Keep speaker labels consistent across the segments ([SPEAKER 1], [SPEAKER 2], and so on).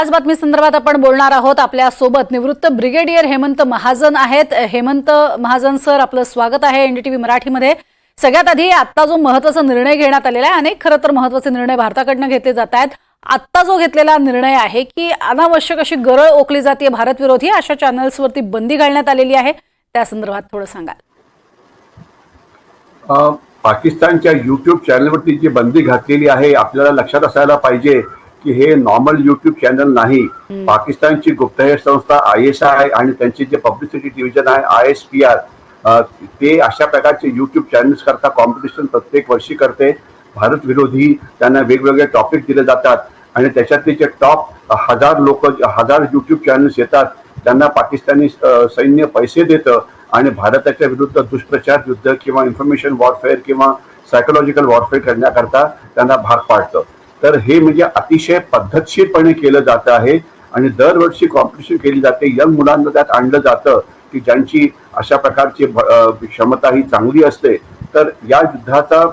[SPEAKER 1] आज बातमी संदर्भात आपण बोलणार आहोत. आपल्यासोबत निवृत्त ब्रिगेडियर हेमंत महाजन आहेत. हेमंत महाजन सर आपलं स्वागत आहे एनडीटीव्ही मराठीमध्ये. सगळ्यात आधी आता जो महत्त्वाचा निर्णय घेण्यात आलेला आहे अनेक खरं तर महत्त्वाचे निर्णय भारताकडनं घेतले जात आहेत. आत्ता जो घेतलेला निर्णय आहे की अनावश्यक अशी गरळ ओकली जाते भारत विरोधी अशा चॅनल्सवरती बंदी घालण्यात आलेली आहे. त्या संदर्भात थोडं सांगाल.
[SPEAKER 2] पाकिस्तानच्या युट्यूब चॅनलवरती जी बंदी घातलेली आहे आपल्याला लक्षात असायला पाहिजे की हे नॉर्मल युट्यूब चॅनल नाही. पाकिस्तानची गुप्तहेर संस्था आय एस आय आणि त्यांचे जे पब्लिसिटी डिव्हिजन आहे आय एस पी आर ते अशा प्रकारचे युट्यूब चॅनल्स करता कॉम्पिटिशन प्रत्येक वर्षी करते. भारत विरोधी त्यांना वेगवेगळे टॉपिक दिले जातात आणि त्याच्यातले जे टॉप हजार लोक हजार युट्यूब चॅनल्स येतात त्यांना पाकिस्तानी सैन्य पैसे देतं आणि भारताच्या विरुद्ध दुष्प्रचार युद्ध किंवा इन्फॉर्मेशन वॉरफेअर किंवा सायकोलॉजिकल वॉरफेअर करण्याकरता त्यांना भाग पाडतं. तर हे म्हणजे अतिशय पद्धतशीरपणे केलं जात आहे आणि दरवर्षी कॉम्पिटिशन केली जाते. यंग मुलांना त्यात आणलं जातं की ज्यांची अशा प्रकारची क्षमता ही चांगली असते. तर या युद्धाचा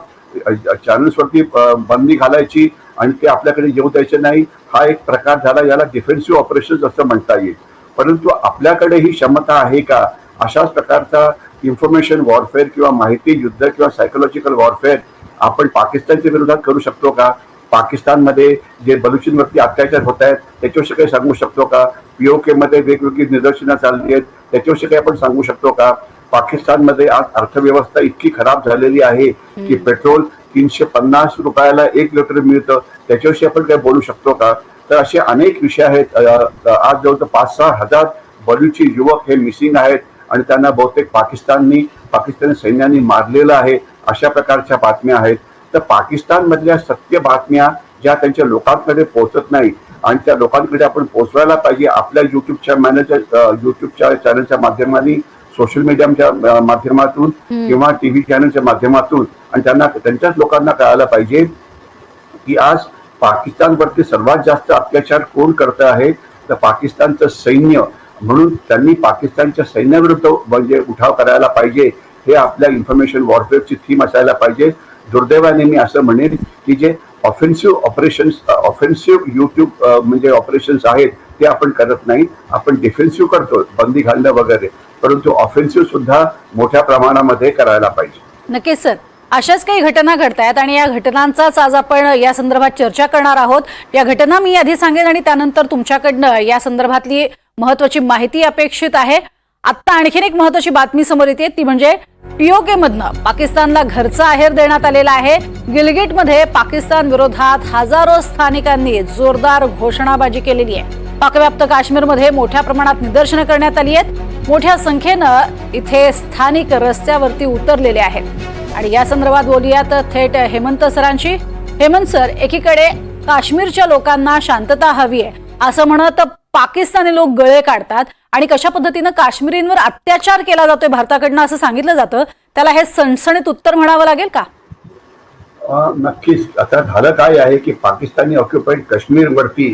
[SPEAKER 2] चॅनल्सवरती बंदी घालायची आणि ते आपल्याकडे येऊ द्यायचे नाही हा एक प्रकार झाला. याला डिफेन्सिव्ह ऑपरेशन असं म्हणता येईल. परंतु आपल्याकडे ही क्षमता आहे का? अशाच प्रकारचा इन्फॉर्मेशन वॉरफेअर किंवा माहिती युद्ध किंवा सायकोलॉजिकल वॉरफेअर आपण पाकिस्तानच्या विरोधात करू शकतो का? पाकिस्तानमध्ये जे बलुचींवरती अत्याचार होत आहेत त्याच्याविषयी काही सांगू शकतो का? पीओके मध्ये वेगवेगळी निदर्शनं चालली आहेत त्याच्याविषयी काही आपण सांगू शकतो का? पाकिस्तानमध्ये आज अर्थव्यवस्था इतकी खराब झालेली आहे की पेट्रोल तीनशे पन्नास रुपयाला एक लिटर मिळतं त्याच्याविषयी आपण काही बोलू शकतो का? तर असे अनेक विषय आहेत. आज जवळजवळ पाच सहा हजार बलुची युवक हे मिसिंग आहेत आणि त्यांना बहुतेक पाकिस्ताननी पाकिस्तानी सैन्याने मारलेलं आहे अशा प्रकारच्या बातम्या आहेत. तर पाकिस्तानमधल्या सत्य बातम्या ज्या त्यांच्या लोकांकडे पोहोचत नाही आणि त्या लोकांकडे आपण पोहोचवायला पाहिजे आपल्या युट्यूबच्या मॅनेजर युट्यूबच्या चॅनलच्या माध्यमाने सोशल मीडियाच्या माध्यमातून किंवा टीव्ही चॅनलच्या माध्यमातून आणि त्यांना त्यांच्याच लोकांना कळायला पाहिजे की आज पाकिस्तानवरती सर्वात जास्त अत्याचार कोण करत आहे? तर पाकिस्तानचं सैन्य. म्हणून त्यांनी पाकिस्तानच्या सैन्याविरुद्ध म्हणजे उठाव करायला पाहिजे. हे आपल्या इन्फॉर्मेशन वॉरफेअरची थीम असायला पाहिजे. दुर्दैवाने मी असं म्हणेन की जे ऑफेन्सिव्ह ऑपरेशन्स ऑफेन्सिव्ह युट्यूब म्हणजे ऑपरेशन्स आहेत ते आपण करत नाही. आपण डिफेन्सिव्ह करतो बंदी घालणं वगैरे. परंतु ऑफेन्सिव्ह सुद्धा मोठ्या प्रमाणामध्ये करायला पाहिजे.
[SPEAKER 1] नक्कीच सर. अशाच काही घटना घडत आहेत आणि या घटनांचाच आज आपण या संदर्भात चर्चा करणार आहोत. या घटना मी आधी सांगेन आणि त्यानंतर तुमच्याकडनं या संदर्भातली महत्वाची माहिती अपेक्षित आहे. आत्ता आणखीन एक महत्वाची बातमी समोर येते. ती म्हणजे पीओके मधनं पाकिस्तानला घरचा आहेर देण्यात आलेला आहे. गिलगिटमध्ये पाकिस्तान विरोधात हजारो स्थानिकांनी जोरदार घोषणाबाजी केलेली आहे. पाकव्याप्त काश्मीरमध्ये मोठ्या प्रमाणात निदर्शनं करण्यात आली आहेत. मोठ्या संख्येनं इथे स्थानिक रस्त्यावरती उतरलेले आहेत. आणि या संदर्भात बोलूयात थेट हेमंत सरांशी. हेमंत सर एकीकडे काश्मीरच्या लोकांना शांतता हवी आहे. असं म्हणत पाकिस्तानी लोक गळे काढतात आणि कशा पद्धतीनं काश्मीरींवर अत्याचार केला जातोय भारताकडनं असं सांगितलं जातं त्याला हे सणसणीत उत्तर म्हणावं लागेल का?
[SPEAKER 2] नक्कीच. आता झालं काय आहे की पाकिस्तानी ऑक्युपाईड काश्मीरवरती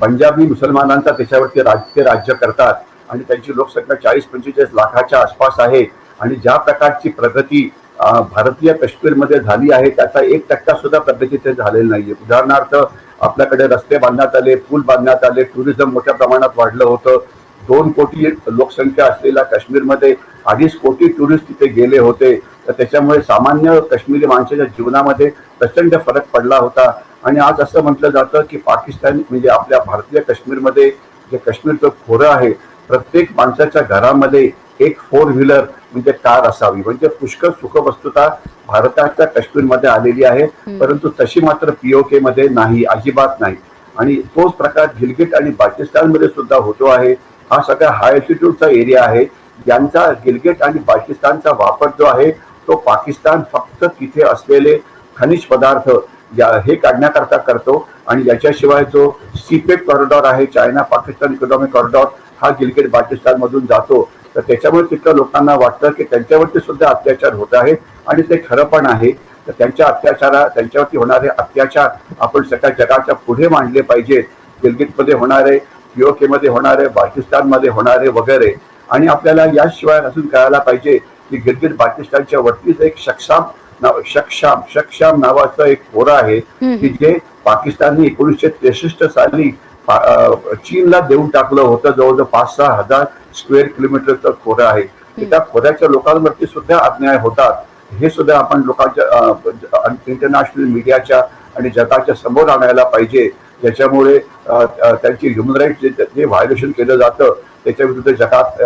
[SPEAKER 2] पंजाबी मुसलमानांचा त्याच्यावरती राज्य ते राज्य करतात आणि त्यांची लोकसंख्या चाळीस पंचेचाळीस लाखाच्या आसपास आहे आणि ज्या प्रकारची प्रगती भारतीय काश्मीरमध्ये झाली आहे त्याचा एक टक्का सुद्धा प्रगती ते नाहीये. उदाहरणार्थ आपल्याकडे रस्ते बांधण्यात आले पूल बांधण्यात आले टुरिझम मोठ्या प्रमाणात वाढलं होतं. दोन कोटी लोकसंख्या असलेल्या काश्मीरमध्ये अडीच कोटी टुरिस्ट तिथे गेले होते. तर त्याच्यामुळे सामान्य काश्मीरी माणसाच्या जीवनामध्ये प्रचंड फरक पडला होता. आणि आज असं म्हटलं जातं की पाकिस्तान म्हणजे आपल्या भारतीय काश्मीरमध्ये जे काश्मीरचं खोरं आहे प्रत्येक माणसाच्या घरामध्ये एक फोर व्हीलर म्हणजे कार असावी म्हणजे पुष्कळ सुखवस्तुता भारताच्या काश्मीरमध्ये आलेली आहे परंतु तशी मात्र पीओके मध्ये नाही अजिबात नाही आणि तोच प्रकार गिलगिट आणि बाल्टिस्तानमध्ये सुद्धा होतो आहे हा सगळा हाय अल्टिट्यूडचा एरिया आहे ज्यांचा गिलगिट आणि बाल्टिस्तानचा वापर जो आहे तो पाकिस्तान फक्त तिथे असलेले खनिज पदार्थ या- हे काढण्याकरता करतो आणि याच्याशिवाय जो सीपेक कॉरिडॉर आहे चायना पाकिस्तान इकॉनॉमिक कॉरिडॉर हा गिलगिट बाल्टिस्तान मधून जातो तर त्याच्यामुळे तिथल्या लोकांना वाटतं की त्यांच्यावरती सुद्धा अत्याचार होत आहे आणि ते खरं पण आहे तर त्यांच्या अत्याचारा त्यांच्यावरती होणारे अत्याचार आपण सगळ्या जगाच्या पुढे मांडले पाहिजेत. गिलगिटमध्ये होणारे पीओके मध्ये होणारे बाल्टिस्तानमध्ये होणारे वगैरे. आणि आपल्याला याशिवाय अजून कळायला पाहिजे की गिलगिट बाल्टिस्तानच्या वरतीच एक शक्षाम नाव शक्षाम शक्षाम नावाचं एक खोरं आहे की जे पाकिस्तानने एकोणीसशे त्रेसष्ट साली चीनला देऊन टाकलं होतं. जवळजवळ पाच सहा हजार स्क्वेअर किलोमीटरचं खोरं आहे. त्या खोऱ्याच्या लोकांवरती सुद्धा अन्याय होतात. हे सुद्धा आपण लोकांच्या इंटरनॅशनल मीडियाच्या आणि जगाच्या समोर आणायला पाहिजे. ज्याच्यामुळे त्यांची ह्युमन राईट जे जे व्हायोलेशन केलं जातं त्याच्या विरुद्ध जगात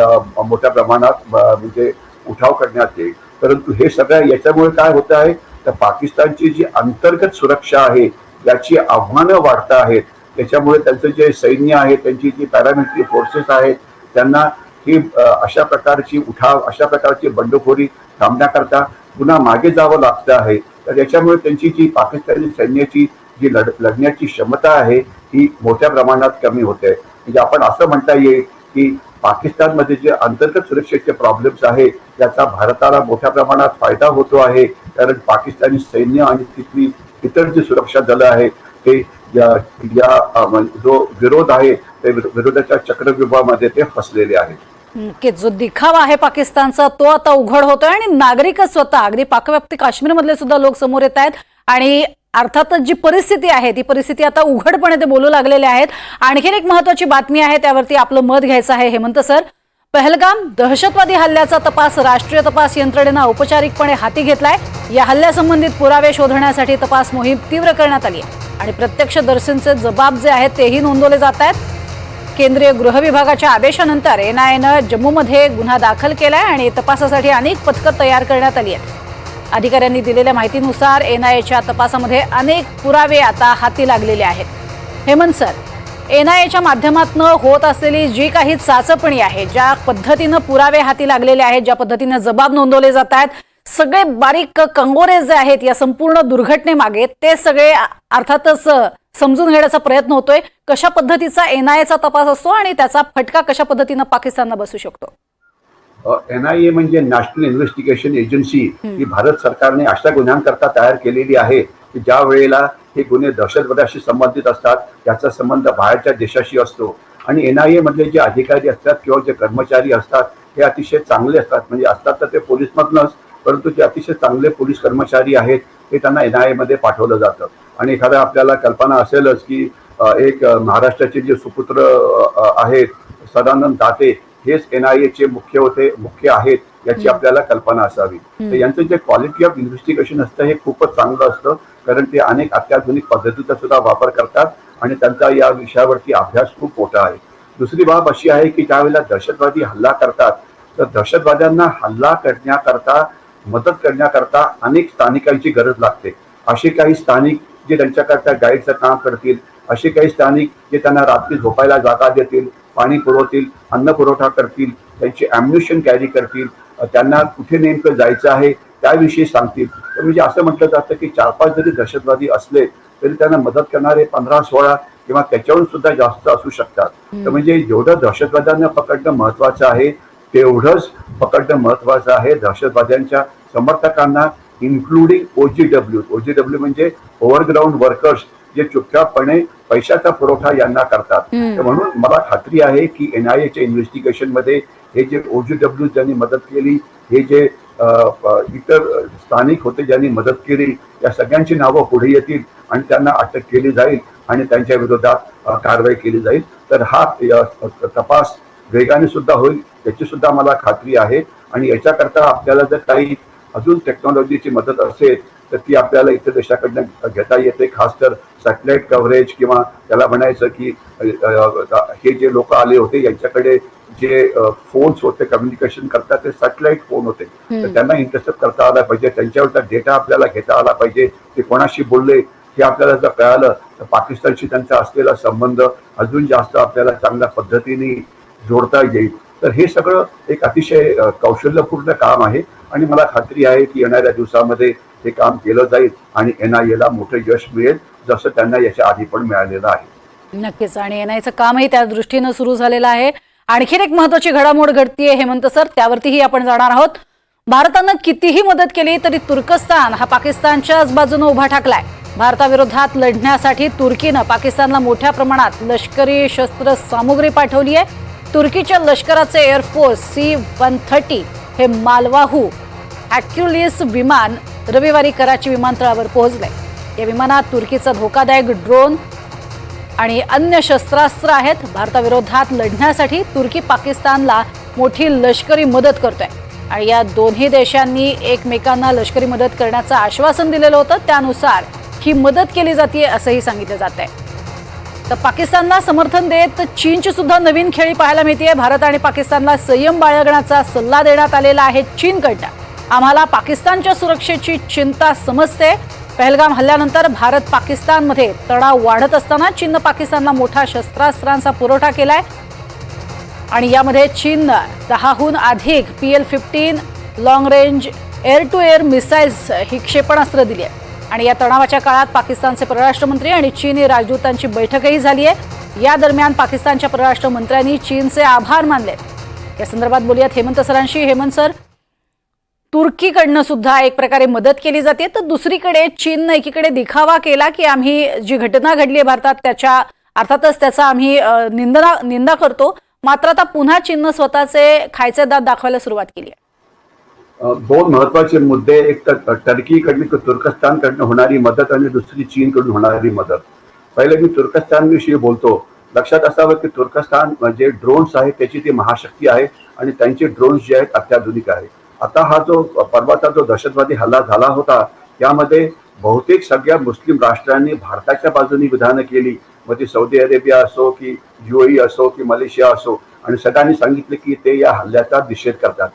[SPEAKER 2] मोठ्या प्रमाणात म्हणजे उठाव करण्यात येईल. परंतु हे सगळं याच्यामुळे काय होत आहे? तर पाकिस्तानची जी अंतर्गत सुरक्षा आहे याची आव्हानं वाढत आहेत. त्याच्यामुळे त्यांचं जे सैन्य आहे त्यांची जी पॅरामिलिटरी फोर्सेस आहेत त्यांना ही अशा प्रकारची उठाव अशा प्रकारची बंडखोरी थांबण्याकरता पुन्हा मागे जावं लागतं आहे. तर याच्यामुळे त्यांची जी पाकिस्तानी सैन्याची जी लढ लढण्याची क्षमता आहे ही मोठ्या प्रमाणात कमी होते. म्हणजे आपण असं म्हणता येईल की पाकिस्तानमध्ये जे अंतर्गत सुरक्षेचे प्रॉब्लेम्स आहे त्याचा भारताला मोठ्या प्रमाणात फायदा होतो आहे. कारण पाकिस्तानी सैन्य आणि तिथली इतर जी सुरक्षा दलं आहे ते या या म्हणजे जो विरोध आहे ते विरोधाच्या चक्रव्यूहामध्ये ते फसलेले आहेत.
[SPEAKER 1] नक्कीच जो दिखावा आहे पाकिस्तानचा तो आता उघड होतोय आणि नागरिकच स्वतः अगदी पाकव्याप्ती काश्मीरमधले सुद्धा लोक समोर येत आहेत आणि अर्थातच जी परिस्थिती आहे ती परिस्थिती आता उघडपणे ते बोलू लागलेले आहेत. आणखीन एक महत्वाची बातमी आहे त्यावरती आपलं मत घ्यायचं आहे हेमंत सर. पहलगाम दहशतवादी हल्ल्याचा तपास राष्ट्रीय तपास यंत्रणेनं औपचारिकपणे हाती घेतलाय. या हल्ल्यासंबंधित पुरावे शोधण्यासाठी तपास मोहीम तीव्र करण्यात आली आहे. आणि प्रत्यक्षदर्शींचे जबाब जे आहेत तेही नोंदवले जात आहेत. केंद्रीय गृह विभागाच्या आदेशानंतर एनआयएनं जम्मूमध्ये गुन्हा दाखल केलाय आणि तपासासाठी अनेक पथकं तयार करण्यात आली आहेत. अधिकाऱ्यांनी दिलेल्या माहितीनुसार एनआयएच्या तपासामध्ये अनेक पुरावे आता हाती लागलेले आहेत. हेमंत सर एनआयएच्या माध्यमातून होत असलेली जी काही चाचपणी आहे ज्या पद्धतीनं पुरावे हाती लागलेले आहेत ज्या पद्धतीनं जबाब नोंदवले जात आहेत सगळे बारीक कंगोरे जे आहेत या संपूर्ण दुर्घटनेमागे ते सगळे अर्थातच समजून घेण्याचा प्रयत्न होतोय. कशा पद्धतीचा एनआयएचा तपास असतो आणि त्याचा फटका कशा पद्धतीनं पाकिस्तानला बसू शकतो?
[SPEAKER 2] एन आय ए म्हणजे नॅशनल इन्व्हेस्टिगेशन एजन्सी. ही भारत सरकारने अशा गुन्ह्यांकरता तयार केलेली आहे की ज्या वेळेला हे गुन्हे दहशतवादाशी संबंधित असतात त्याचा संबंध बाहेरच्या देशाशी असतो. आणि एन आय एमधले जे अधिकारी असतात किंवा जे कर्मचारी असतात हे अतिशय चांगले असतात. म्हणजे असतात तर ते पोलीसमधनंच परंतु जे अतिशय चांगले पोलीस कर्मचारी आहेत हे त्यांना एन आय एमध्ये पाठवलं जातं. आणि एखादा आपल्याला कल्पना असेलच की एक महाराष्ट्राचे जे सुपुत्र आहेत सदानंद दाते हेच एन आय एचे मुख्य होते मुख्य आहेत. याची आपल्याला कल्पना असावी. तर यांचं जे क्वालिटी ऑफ इन्व्हेस्टिगेशन असतं हे खूपच चांगलं असतं. कारण ते अनेक अत्याधुनिक पद्धतीचा सुद्धा वापर करतात आणि त्यांचा या विषयावरती अभ्यास खूप मोठा आहे. दुसरी बाब अशी आहे की ज्यावेळेला दहशतवादी हल्ला करतात तर दहशतवाद्यांना हल्ला करण्याकरता मदत करण्याकरता अनेक स्थानिकांची गरज लागते. असे काही स्थानिक जे त्यांच्याकरता गाईडचं काम करतील असे काही स्थानिक जे त्यांना रात्री झोपायला जागा देतील पाणी पुरवतील अन्न पुरवठा करतील त्यांची ॲम्युनिशन कॅरी करतील त्यांना कुठे नेमकं जायचं आहे त्याविषयी सांगतील. तर म्हणजे असं म्हटलं जातं की चार पाच जरी दहशतवादी असले तरी त्यांना मदत करणारे पंधरा सोळा किंवा त्याच्याहून सुद्धा जास्त असू शकतात. तर म्हणजे जेवढं दहशतवाद्यांना पकडणं महत्वाचं आहे तेवढंच पकडणं महत्वाचं आहे दहशतवाद्यांच्या समर्थकांना इन्क्लुडिंग ओजीडब्ल्यू ओजीडब्ल्यू म्हणजे ओव्हरग्राऊंड वर्कर्स जे चुपचापपणे पैशाचा पुरवठा यांना करतात. तर म्हणून मला खात्री आहे की एनआयएच्या इन्व्हेस्टिगेशनमध्ये हे जे ओजीडब्ल्यू ज्यांनी मदत केली हे जे इतर स्थानिक होते ज्यांनी मदत केली या सगळ्यांची नावं पुढे येतील आणि त्यांना अटक केली जाईल आणि त्यांच्या विरोधात कारवाई केली जाईल. तर हा तपास वेगाने सुद्धा होईल याची सुद्धा मला खात्री आहे. आणि याच्याकरता आपल्याला जर काही अजून टेक्नॉलॉजीची मदत असेल तर ती आपल्याला इतर देशाकडनं घेता येते खास तर सॅटेलाइट कव्हरेज किंवा त्याला म्हणायचं की हे जे लोक आले होते यांच्याकडे जे फोन्स होते कम्युनिकेशन करतात ते सॅटेलाइट फोन होते. तर त्यांना इंटरसेप्ट करता आला पाहिजे. त्यांच्यावरचा डेटा आपल्याला घेता आला पाहिजे. ते कोणाशी बोलले हे आपल्याला जर कळालं तर पाकिस्तानशी त्यांचा असलेला संबंध अजून जास्त आपल्याला चांगल्या पद्धतीने जोडता येईल. तर हे सगळं एक अतिशय कौशल्यपूर्ण काम आहे. आणि मला खात्री आहे की येणाऱ्या दिवसामध्ये हे काम केलं जाईल आणि एन आय एला मोठं यश मिळेल जसं त्यांना याच्या आधी पण मिळालेलं आहे.
[SPEAKER 1] नक्कीच. आणि एनआयचं कामही त्या दृष्टीनं सुरू झालेलं आहे. आणखीन एक महत्वाची घडामोड घडतीये हेमंत सर त्यावरतीही आपण जाणार आहोत. भारतानं कितीही मदत केली तरी तुर्कस्तान हा पाकिस्तानच्याच बाजूनं उभा ठाकलाय. भारताविरोधात लढण्यासाठी तुर्कीनं पाकिस्तानला मोठ्या प्रमाणात लष्करी शस्त्र सामुग्री पाठवली आहे तुर्कीच्या लष्कराचे एअरफोर्स सी वन थर्टी हे मालवाहू ॲक्युलिस विमान रविवारी कराची विमानतळावर पोहोचलंय. या विमानात तुर्कीचा धोकादायक ड्रोन आणि अन्य शस्त्रास्त्र आहेत भारताविरोधात लढण्यासाठी तुर्की पाकिस्तानला मोठी लष्करी मदत करतोय. आणि या दोन्ही देशांनी एकमेकांना लष्करी मदत करण्याचं आश्वासन दिलेलं होतं. त्यानुसार ही मदत केली जाते असंही सांगितलं जात आहे तर पाकिस्तानला समर्थन देत चीनची सुद्धा नवीन खेळी पाहायला मिळते भारत आणि पाकिस्तानला संयम बाळगण्याचा सल्ला देण्यात आलेला आहे चीनकडनं. आम्हाला पाकिस्तानच्या सुरक्षेची चिंता समजते. पहलगाम हल्ल्यानंतर भारत पाकिस्तानमध्ये तणाव वाढत असताना चीननं पाकिस्तानला मोठा शस्त्रास्त्रांचा पुरवठा केलाय. आणि यामध्ये चीननं दहाहून अधिक P L fifteen long range air to air missiles ही क्षेपणास्त्र दिली आहे आणि या तणावाच्या काळात पाकिस्तानचे परराष्ट्र मंत्री आणि चीनी राजदूतांची बैठकही झाली आहे या दरम्यान पाकिस्तानच्या परराष्ट्र मंत्र्यांनी चीनचे आभार मानले या संदर्भात बोलूयात हेमंत सरांशी. हेमंत सर तुर्कीकडनं सुद्धा एक प्रकारे मदत केली जाते. तर दुसरीकडे चीननं एकीकडे दिखावा केला की आम्ही जी घटना घडली आहे भारतात त्याच्या अर्थातच त्याचा आम्ही निंदा निंदा करतो. मात्र आता पुन्हा चीननं स्वतःचे खायचे दात दाखवायला सुरुवात केली आहे.
[SPEAKER 2] दोन महत्त्वाचे मुद्दे. एक तर टर्कीकडनं किंवा तुर्कस्तानकडनं होणारी मदत आणि दुसरी चीनकडून होणारी मदत. पहिले मी तुर्कस्तान विषयी बोलतो. लक्षात असावं की तुर्कस्तान म्हणजे ड्रोन्स आहे त्याची ती महाशक्ती आहे आणि त्यांचे ड्रोन्स जे आहेत अत्याधुनिक आहे आता हा जो परवाचा जो दहशतवादी हल्ला झाला होता त्यामध्ये बहुतेक सगळ्या मुस्लिम राष्ट्रांनी भारताच्या बाजूने विधानं केली. मग ती सौदी अरेबिया असो की युएई असो की मलेशिया असो आणि सगळ्यांनी सांगितलं की ते या हल्ल्याचा निषेध करतात.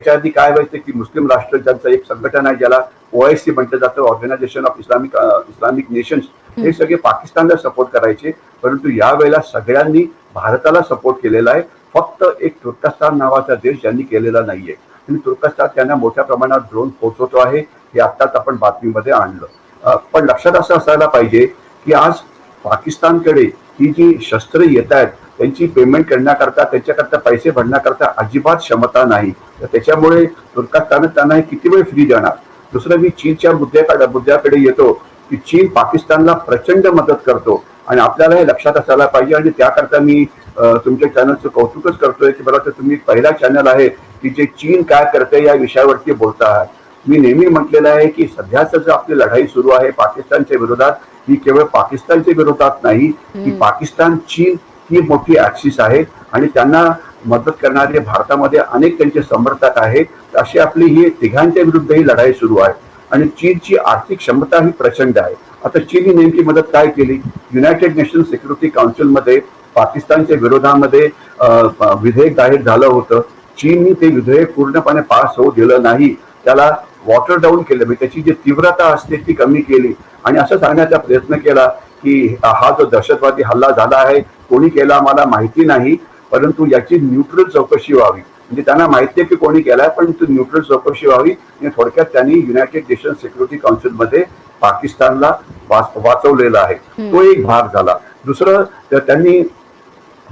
[SPEAKER 2] त्याच्या आधी काय व्हायचं की मुस्लिम राष्ट्र ज्यांचं एक संघटन आहे ज्याला ओआयसी म्हटलं जातं Organisation of Islamic Islamic Nations हे सगळे पाकिस्तानला सपोर्ट करायचे. परंतु यावेळेला सगळ्यांनी भारताला सपोर्ट केलेला आहे. फक्त एक तुर्कस्तान नावाचा देश ज्यांनी केलेला नाहीये. आणि तुर्कस्तान त्यांना मोठ्या प्रमाणात ड्रोन पोहोचवतो आहे हे आत्ताच आपण बातमीमध्ये आणलं. पण लक्षात असं असायला पाहिजे की आज पाकिस्तानकडे ही जी शस्त्र येत आहेत त्यांची पेमेंट करण्याकरता त्याच्याकरता पैसे भरण्याकरता अजिबात क्षमता नाही. तर त्याच्यामुळे तुर्कस्तान त्यांना हे किती वेळ फ्री देणार? दुसरं मी चीनच्या मुद्द्याकडे मुद्द्याकडे येतो की चीन पाकिस्तानला प्रचंड मदत करतो. आणि आपल्याला हे लक्षात असायला पाहिजे आणि त्याकरता मी तुमच्या चॅनलचं कौतुकच करतोय की बरं तुम्ही पहिला चॅनल आहे की जे चीन काय करते या विषयावरती बोलता आहात. मी नेहमी म्हटलेलं आहे की सध्याच जो आपली लढाई सुरू आहे पाकिस्तानच्या विरोधात ही केवळ पाकिस्तानच्या विरोधात नाही की पाकिस्तान चीन ही मोठी ऍक्सिस आहे आणि त्यांना मदत करणारे भारतामध्ये अनेक त्यांचे समर्थक आहेत. अशी आपली ही तिघांच्या विरुद्ध ही लढाई सुरू आहे. आणि चीनची आर्थिक क्षमता ही प्रचंड आहे. आता चीनने नेमकी मदत काय केली? युनायटेड नेशन सिक्युरिटी काउन्सिलमध्ये पाकिस्तानच्या विरोधामध्ये विधेयक जाहीर झालं होतं. चीननी ते विधेयक पूर्णपणे पास होऊ दिलं नाही. त्याला वॉटर डाऊन केलं. म्हणजे त्याची जी तीव्रता असते ती कमी केली. आणि असं सांगण्याचा प्रयत्न केला की हा जो दहशतवादी हल्ला झाला आहे कोणी केला मला माहिती नाही परंतु याची न्यूट्रल चौकशी व्हावी. म्हणजे त्यांना माहिती आहे की कोणी केलाय पण ती न्यूट्रल चौकशी व्हावी. आणि थोडक्यात त्यांनी युनायटेड नेशन सिक्युरिटी काउन्सिलमध्ये पाकिस्तानला वाच- वाचवलेला आहे. तो एक भाग झाला. दुसरं तर त्यांनी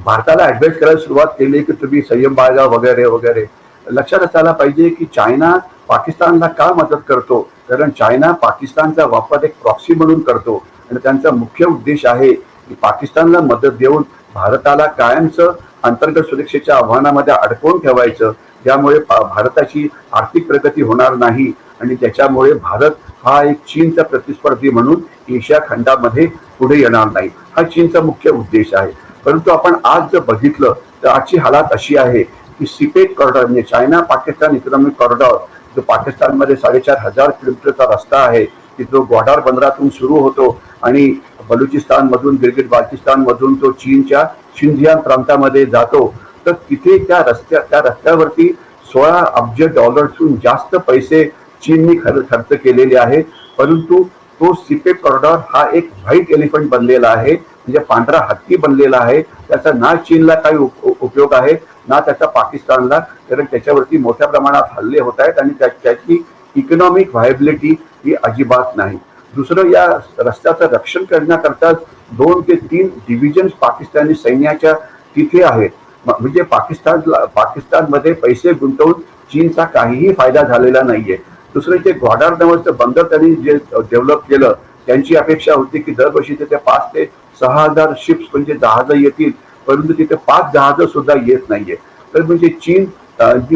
[SPEAKER 2] भारताला ऍडवाइस करायला सुरुवात केली की तुम्ही संयम बाळगा वगैरे वगैरे. लक्षात असायला पाहिजे की चायना पाकिस्तानला का मदत करतो? कारण चायना पाकिस्तानचा वापर एक प्रॉक्सी म्हणून करतो. आणि त्यांचा मुख्य उद्देश आहे की पाकिस्तानला मदत देऊन भारताला कायमचं अंतर्गत सुरक्षेच्या आव्हानामध्ये अडकवून ठेवायचं. ज्यामुळे भारताची आर्थिक प्रगती होणार नाही आणि त्याच्यामुळे भारत हा एक चीनचा प्रतिस्पर्धी म्हणून एशिया खंडामध्ये पुढे येणार नाही. हा चीनचा मुख्य उद्देश आहे. परंतु आपण आज जर बघितलं तर आजची हालात अशी आहे की सिपेट कॉरिडॉर म्हणजे चायना पाकिस्तान इकॉनॉमिक कॉरिडॉर जो पाकिस्तानमध्ये साडेचार हजार किलोमीटरचा रस्ता आहे की जो ग्वाडार बंदरातून सुरू होतो आणि बलुचिस्तान मधून गिलगिट बाल्टिस्तान मधून तो चीनच्या शिंजियान प्रांतामध्ये जातो तर तिथे त्या रस्त्या त्या रस्त्यावरती सोळा अब्ज डॉलर्सहून जास्त पैसे चीननी खर खर्च केलेले आहे परंतु तो सिपेट कॉरिडॉर हा एक व्हाईट एलिफंट बनलेला आहे म्हणजे पांढरा हत्ती बनलेला आहे. त्याचा ना चीनला काही उप- उपयोग आहे ना त्याचा पाकिस्तानला कारण त्याच्यावरती मोठ्या प्रमाणात हल्ले होत आहेत आणि त्या- त्याची इकॉनॉमिक व्हायबिलिटी ही अजिबात नाही. दुसरं या रस्त्याचं रक्षण करण्याकरता दोन ते तीन डिव्हिजन्स पाकिस्तानी सैन्याच्या तिथे आहेत. म- म्हणजे पाकिस्तानला पाकिस्तानमध्ये पैसे गुंतवून चीनचा काहीही फायदा झालेला नाहीये. दुसरं जे ग्वाडार नावाचं बंदर त्यांनी जे डेव्हलप केलं त्यांची अपेक्षा होती की दरवर्षी तिथे पाच ते सहा हजार शिप्स म्हणजे जहाजं येतील परंतु तिथे पाच जहाजं सुद्धा येत नाहीये. तर म्हणजे चीन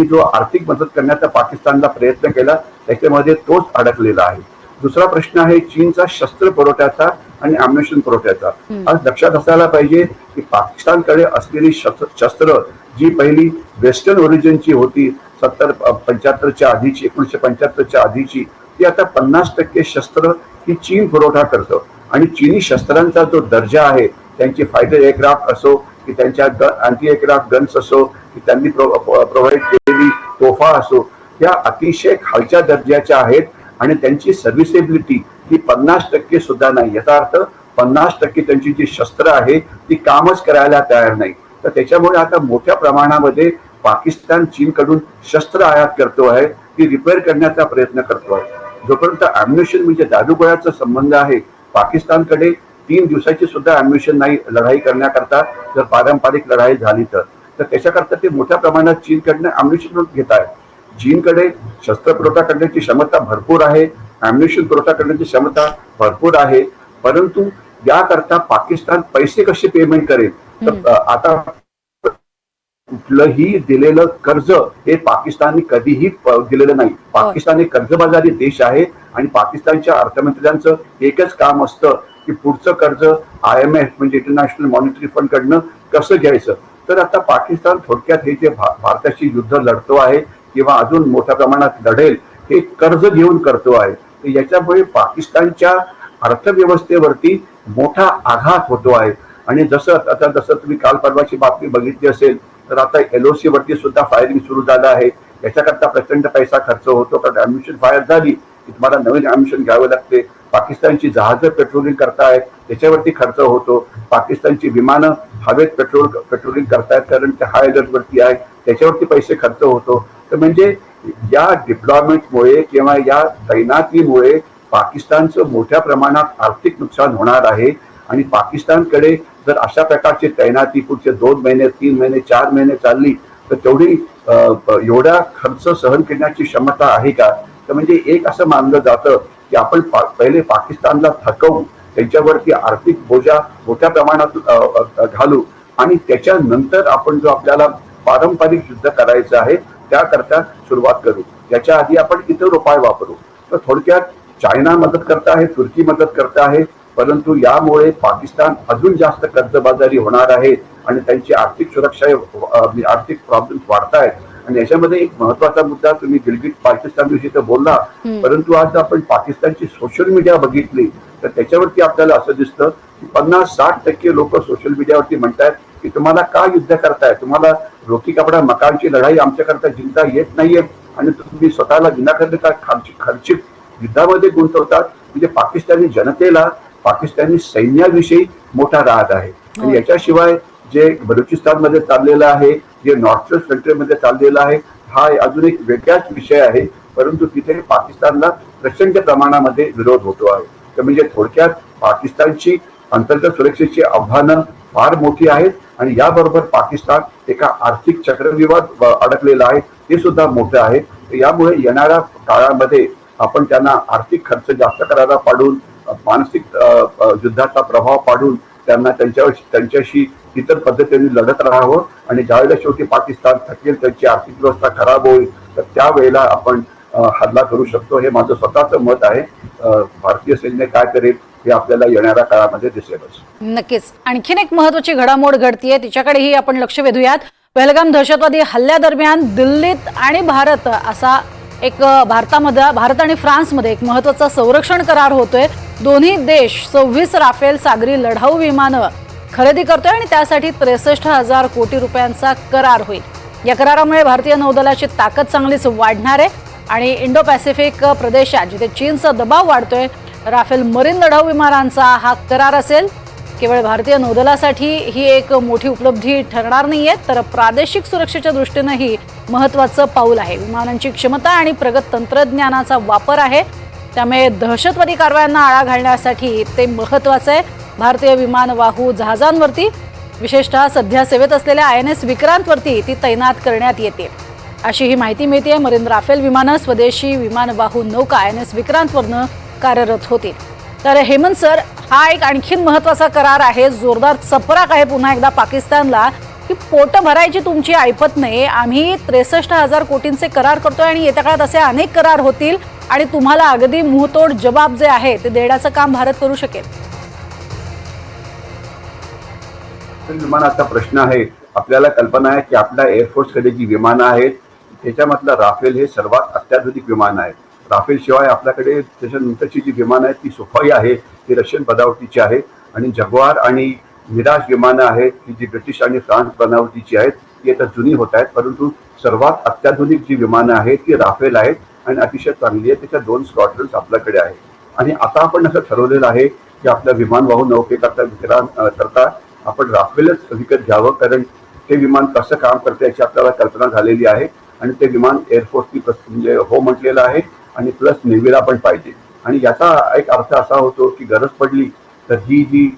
[SPEAKER 2] जो आर्थिक मदत करण्याचा पाकिस्तानला प्रयत्न केला त्याच्यामध्ये तोच अडकलेला आहे. दुसरा प्रश्न आहे चीनचा शस्त्र पुरवठ्याचा आणि अम्युनेशन पुरवठ्याचा. आज लक्षात असायला पाहिजे की पाकिस्तानकडे असलेली शस्त्र शस्त्र जी पहिली वेस्टर्न ओरिजिनची होती सत्तर पंच्याहत्तरच्या आधीची एकोणीशे पंच्याहत्तरच्या आधीची ती आता पन्नास टक्के शस्त्र ही चीन पुरवठा करतं. आणि चीनी शस्त्रांचा जो दर्जा आहे त्यांची फायटर एअरक्राफ्ट असो की त्यांच्या अँटी एअरक्राफ्ट गन्स असो की त्यांनी प्रोव्हाइड केलेली तोफा असो या अतिशय खालच्या दर्जाच्या आहेत. आणि त्यांची सर्व्हिसेबिलिटी ही पन्नास टक्के सुद्धा नाही. याचा अर्थ पन्नास टक्के त्यांची जी शस्त्र आहे ती कामच करायला तयार नाही. तर त्याच्यामुळे आता मोठ्या प्रमाणामध्ये पाकिस्तान चीनकडून शस्त्र आयात करतो आहे ती रिपेअर करण्याचा प्रयत्न करतो आहे. जोपर्यंत अम्युनेशन म्हणजे दारुगोळ्याचा संबंध आहे पाकिस्तानकडे तीन दिवसाची सुद्धा अम्युनेशन नाही लढाई करण्याकरता जर पारंपरिक लढाई झाली तर. त्याच्याकरता ते मोठ्या प्रमाणात चीनकडनं अम्युनेशन घेत आहेत. चीनकडे शस्त्र पुरवठा करण्याची क्षमता भरपूर आहे अम्युनेशन पुरवठा करण्याची क्षमता भरपूर आहे परंतु याकरता पाकिस्तान पैसे कसे पेमेंट करेल? तर आता कुठलंही दिलेलं कर्ज हे पाकिस्तानने कधीही दिलेलं नाही. पाकिस्तान हे कर्जबाजारी देश आहे आणि पाकिस्तानच्या अर्थमंत्र्यांचं एकच काम असतं की पुढचं कर्ज आय एम एफ म्हणजे इंटरनॅशनल मॉनिटरी फंड कडनं कसं घ्यायचं? तर आता पाकिस्तान थोडक्यात हे जे भारताशी युद्ध लढतो आहे किंवा अजून मोठ्या प्रमाणात लढेल हे कर्ज घेऊन करतो आहे. तर याच्यामुळे पाकिस्तानच्या अर्थव्यवस्थेवरती मोठा आघात होतो आहे. आणि जसं आता जसं तुम्ही काल परवाची बातमी बघितली असेल तर आता एलओसी वरती सुद्धा फायरिंग सुरू झालं आहे. याच्याकरता प्रचंड पैसा खर्च होतो. कारण अम्युशन फायर झाली की तुम्हाला नवीन अम्युशन घ्यावं लागते. पाकिस्तानची जहाजं पेट्रोलिंग करतायत त्याच्यावरती खर्च होतो. पाकिस्तानची विमानं हवेत पेट्रोल पेट्रोलिंग करतायत कारण ते हाय अलर्टवरती आहे. त्याच्यावरती पैसे खर्च होतो. तर म्हणजे या डिप्लॉयमेंटमुळे किंवा या तैनातीमुळे पाकिस्तानचं मोठ्या प्रमाणात आर्थिक नुकसान होणार आहे. आणि पाकिस्तानकडे जर अशा प्रकारची तैनाती पुढचे दोन महिने तीन महिने चार महिने चालली तर तेवढी एवढा खर्च सहन करण्याची क्षमता आहे का? तर म्हणजे एक असं मानलं जातं की आपण पा- पहिले पाकिस्तानला थकवू त्यांच्यावरती आर्थिक बोजा मोठ्या प्रमाणात घालू आणि त्याच्यानंतर आपण जो आपल्याला पारंपरिक युद्ध करायचं आहे त्याकरता सुरुवात करू. याच्या आधी आपण इतर उपाय वापरू. तर थोडक्यात चायना मदत करत आहे तुर्की मदत करत आहे परंतु यामुळे पाकिस्तान अजून जास्त कर्जबाजारी होणार आहे आणि त्यांची आर्थिक सुरक्षा आर्थिक प्रॉब्लेम वाढत आहेत. आणि याच्यामध्ये एक महत्त्वाचा मुद्दा तुम्ही गिलगिट पाकिस्तान विषयी तर बोलला. परंतु आज आपण पाकिस्तानची सोशल मीडिया बघितली तर त्याच्यावरती आपल्याला असं दिसतं की पन्नास साठ टक्के लोक सोशल मीडियावरती म्हणतात की तुम्हाला का युद्ध करताय? तुम्हाला रोकी कपडा मकानची लढाई आमच्याकरता जिंकता येत नाहीये आणि तुम्ही स्वतःला विनाकारण का खर्च खर्चित युद्धामध्ये गुंतवतात? म्हणजे पाकिस्तानी जनतेला पाकिस्तानी सैन्याविषयी मोठा राग आहे. आणि याच्याशिवाय जे बलुचिस्तानमध्ये चाललेलं आहे जे नॉर्थ वेस्ट कंट्रीमध्ये चाललेलं आहे हा अजून एक वेगळाच विषय आहे. परंतु तिथे पाकिस्तानला प्रचंड प्रमाणामध्ये विरोध होतो आहे. तर म्हणजे थोडक्यात पाकिस्तानची अंतर्गत सुरक्षेची आव्हानं फार मोठी आहेत आणि याबरोबर पाकिस्तान एका आर्थिक चक्रव्यूहात अडकलेला अडकलेलं आहे. ते सुद्धा मोठं आहे. यामुळे येणाऱ्या काळामध्ये आपण त्यांना आर्थिक खर्च जास्त करायला पाडून मानसिक युद्धाचा प्रभाव पाडून त्यांना त्यांच्यावर त्यांच्याशी इतर पद्धतीने लढत राहावं आणि ज्यावेळेला शेवटी पाकिस्तान थकेल त्यांची आर्थिक व्यवस्था खराब होईल तर त्यावेळेला आपण हल्ला करू शकतो. हे माझं स्वतःचं मत आहे. भारतीय सैन्य काय करेल हे आपल्याला येणाऱ्या काळामध्ये दिसेलच
[SPEAKER 1] नक्कीच. आणखीन एक महत्वाची घडामोड घडतीये तिच्याकडेही आपण लक्ष वेधूयात. पहलगाम दहशतवादी हल्ल्यादरम्यान दिल्लीत आणि भारत असा एक भारतामध्ये भारत आणि फ्रान्समध्ये एक महत्त्वाचा संरक्षण करार होतोय. दोन्ही देश सव्वीस राफेल सागरी लढाऊ विमानं खरेदी करतोय आणि त्यासाठी त्रेसष्ट हजार कोटी रुपयांचा करार होईल. या करारामुळे भारतीय नौदलाची ताकद चांगलीच वाढणार आहे आणि इंडो पॅसिफिक प्रदेशात जिथे चीनचा दबाव वाढतोय राफेल मरीन लढाऊ विमानांचा हा करार असेल. केवळ भारतीय नौदलासाठी ही एक मोठी उपलब्धी ठरणार नाहीये तर प्रादेशिक सुरक्षेच्या दृष्टीनंही महत्वाचं पाऊल आहे. विमानांची क्षमता आणि प्रगत तंत्रज्ञानाचा वापर आहे. त्यामुळे दहशतवादी कारवायांना आळा घालण्यासाठी ते महत्वाचं आहे. भारतीय विमानवाहू जहाजांवरती विशेषतः सध्या सेवेत असलेल्या आय एन एस विक्रांतवरती ती तैनात करण्यात येते. अशी ही माहिती मिळते मरीन राफेल विमानं स्वदेशी विमानवाहू नौका आय एन एस विक्रांतवरनं कार्यरत होतील तर हेमंत सर हा एक आणखीन महत्त्वाचा करार आहे. जोरदार चपराक आहे पुन्हा एकदा पाकिस्तानला. की पोट भरायची तुमची ऐपत नाही आम्ही त्रेसष्ट हजार कोटींचे करार करतोय आणि येत्या काळात असे अनेक करार होतील आणि तुम्हाला अगदी मुहतोड जबाब जे आहे ते देण्याचं काम भारत करू शकेल.
[SPEAKER 2] विमान आता प्रश्न आहे. आपल्याला कल्पना आहे की आपल्या एअरफोर्सकडे जी विमानं आहेत त्याच्यामधलं राफेल हे सर्वात अत्याधुनिक विमान आहे. राफेल शिवाय आपल्याकडे त्याच्यानंतरची जी विमानं आहेत ती सुफाई आहे ती रशियन बनावटीची आहे आणि जगवार आणि निराश विमानं आहेत की जी ब्रिटिश आणि फ्रान्स बनावटीची आहेत ती आता जुनी होत आहेत. परंतु सर्वात अत्याधुनिक जी विमानं आहेत ती राफेल आहेत आणि अतिशय चांगली आहे त्याच्या दोन स्क्वॉड्रन्स आपल्याकडे आहेत. आणि आता आपण असं ठरवलेलं आहे की आपल्या विमानवाहू नौकेकरता विक्रा करता आपण राफेलच विकत घ्यावं. कारण ते विमान कसं काम करते याची आपल्याला कल्पना झालेली आहे. आणि ते विमान एअरफोर्सनी म्हणजे हो म्हटलेलं आहे. आणि प्लस नेव्हीला पण पाहिजे. आणि याचा एक अर्थ असा होतो की गरज पडली तर ही जी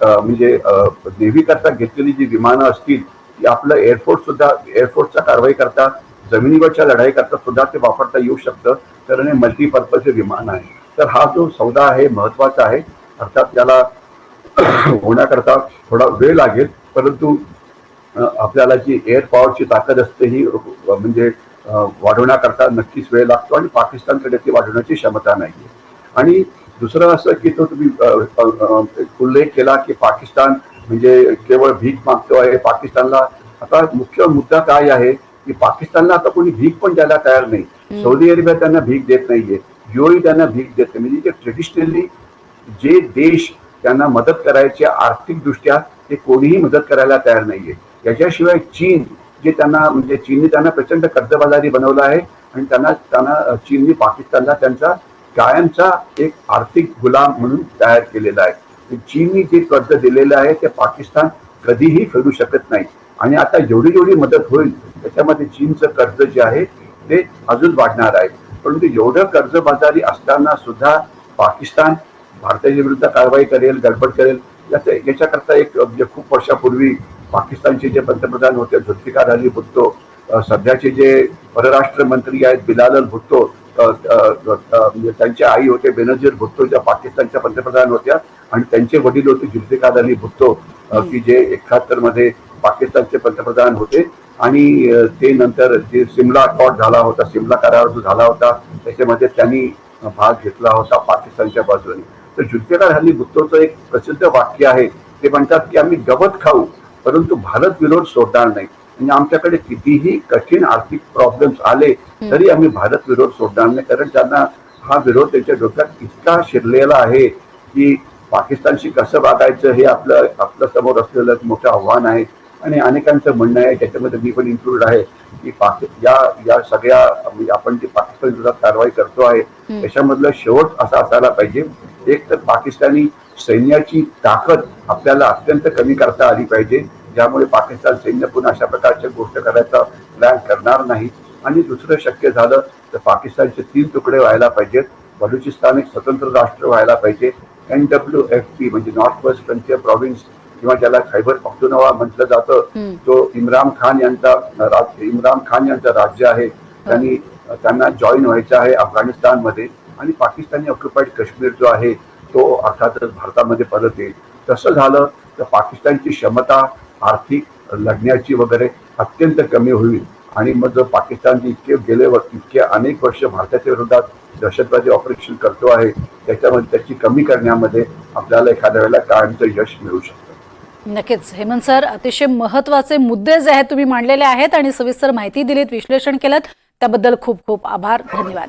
[SPEAKER 2] म्हणजे नेव्ही करता घेतलेली जी विमानं असतील ती आपलं एअरफोर्स सुद्धा एअरफोर्सच्या कारवाई करता जमिनीवरच्या लढाई करता सुद्धा ते वापरता येऊ शकतं कारण हे मल्टीपर्पज विमान आहे. तर हा जो सौदा आहे महत्त्वाचा आहे. अर्थात त्याला होण्याकरता थोडा वेळ लागेल परंतु आपल्याला जी एअर पॉवरची ताकद असते ही म्हणजे वाढवण्याकरता नक्कीच वेळ लागतो आणि पाकिस्तानकडे ती वाढवण्याची क्षमता नाही आणि दुसरं असं की तो तुम्ही उल्लेख केला की पाकिस्तान म्हणजे केवळ भीक मागतो आहे. पाकिस्तानला आता मुख्य मुद्दा काय आहे की पाकिस्तानला आता कोणी भीक पण द्यायला तयार नाही. सौदी अरेबिया त्यांना भीक देत नाहीये. युएई त्यांना भीक देत नाही. म्हणजे जे ट्रेडिशनली जे देश त्यांना मदत करायचे आर्थिक दृष्ट्या ते कोणीही मदत करायला तयार नाहीये. याच्याशिवाय चीन जे त्यांना म्हणजे चीनने त्यांना प्रचंड कर्जबाजारी बनवलं आहे आणि त्यांना त्यांना चीनने पाकिस्तानला त्यांचा कायमचा एक आर्थिक गुलाम म्हणून तयार केलेला आहे. चीनने जे कर्ज दिलेलं आहे ते पाकिस्तान कधीही फेडू शकत नाही. आणि आता जेवढी जेवढी मदत होईल त्याच्यामध्ये चीनचं कर्ज जे आहे ते अजून वाढणार आहे. परंतु एवढं कर्जबाजारी असताना सुद्धा पाकिस्तान भारताच्या विरुद्ध कारवाई करेल गडबड करेल याचं याच्याकरता एक म्हणजे खूप वर्षापूर्वी पाकिस्तानचे जे पंतप्रधान होते झुल्फिकार अली भुट्टो सध्याचे जे परराष्ट्र मंत्री आहेत बिलाल अल भुट्टो म्हणजे त्यांचे आई होते बेनजीर भुट्टो ज्या पाकिस्तानच्या पंतप्रधान होत्या आणि त्यांचे वडील होते झुल्फिकार अली भुट्टो की जे एकाहत्तरमध्ये पाकिस्तानचे पंतप्रधान होते. आणि ते नंतर जे सिमला अकॉर्ड झाला होता सिमला करार जो झाला होता त्याच्यामध्ये त्यांनी भाग घेतला होता पाकिस्तानच्या बाजूने. तर जुल्फिकार अली भुट्टोचं एक प्रसिद्ध वाक्य आहे. ते म्हणतात की आम्ही गवत खाऊ परंतु भारत विरोध सोडणार नाही. म्हणजे आमच्याकडे कितीही कठीण आर्थिक प्रॉब्लेम्स आले तरी आम्ही भारत विरोध सोडणार नाही. कारण त्यांना हा विरोध त्यांच्या डोक्यात इतका शिरलेला आहे की पाकिस्तानशी कसं वागायचं हे आपलं आपल्यासमोर असलेलं एक मोठं आव्हान आहे. आणि अनेकांचं म्हणणं आहे त्याच्यामध्ये मी पण इन्क्लूड आहे की पाकि या या सगळ्या म्हणजे आपण जी पाकिस्तान विरोधात कारवाई करतो आहे त्याच्यामधलं शेवट असा असायला पाहिजे. एक तर पाकिस्तानी सैन्याची ताकद आपल्याला अत्यंत कमी करता आली पाहिजे. ज्यामुळे पाकिस्तान सैन्य पुन्हा अशा प्रकारच्या गोष्ट करायचा प्लॅन करणार नाही. आणि दुसरं शक्य झालं तर पाकिस्तानचे तीन तुकडे व्हायला पाहिजेत. बलुचिस्तान एक स्वतंत्र राष्ट्र व्हायला पाहिजे. एन डब्ल्यू एफ पी म्हणजे नॉर्थ वेस्ट फ्रंटियर प्रॉव्हिन्स किंवा ज्याला खैबर पख्तुनवा म्हटलं जातं. तो इम्रान खान यांचा इम्रान खान यांचं राज्य आहे. त्यांनी त्यांना जॉईन व्हायचं आहे अफगाणिस्तानमध्ये. आणि पाकिस्तानी ऑक्युपाईड काश्मीर जो आहे तो अर्थातच भारतामध्ये परत येईल. तसं झालं तर पाकिस्तानची क्षमता आर्थिक लढण्याची वगैरे अत्यंत कमी होईल. आणि मग जर पाकिस्तानचे इतके गेले व इतके अनेक वर्ष भारताच्या विरोधात दहशतवादी ऑपरेशन करतो आहे त्याच्यामध्ये त्याची कमी करण्यामध्ये आपल्याला एखाद्या वेळेला कायमचं यश मिळू शकतं.
[SPEAKER 1] नक्कीच. हेमंत सर अतिशय महत्त्वाचे मुद्दे जे आहेत तुम्ही मांडलेले आहेत आणि सविस्तर माहिती दिलीत विश्लेषण केलं त्याबद्दल खूप खूप आभार. धन्यवाद.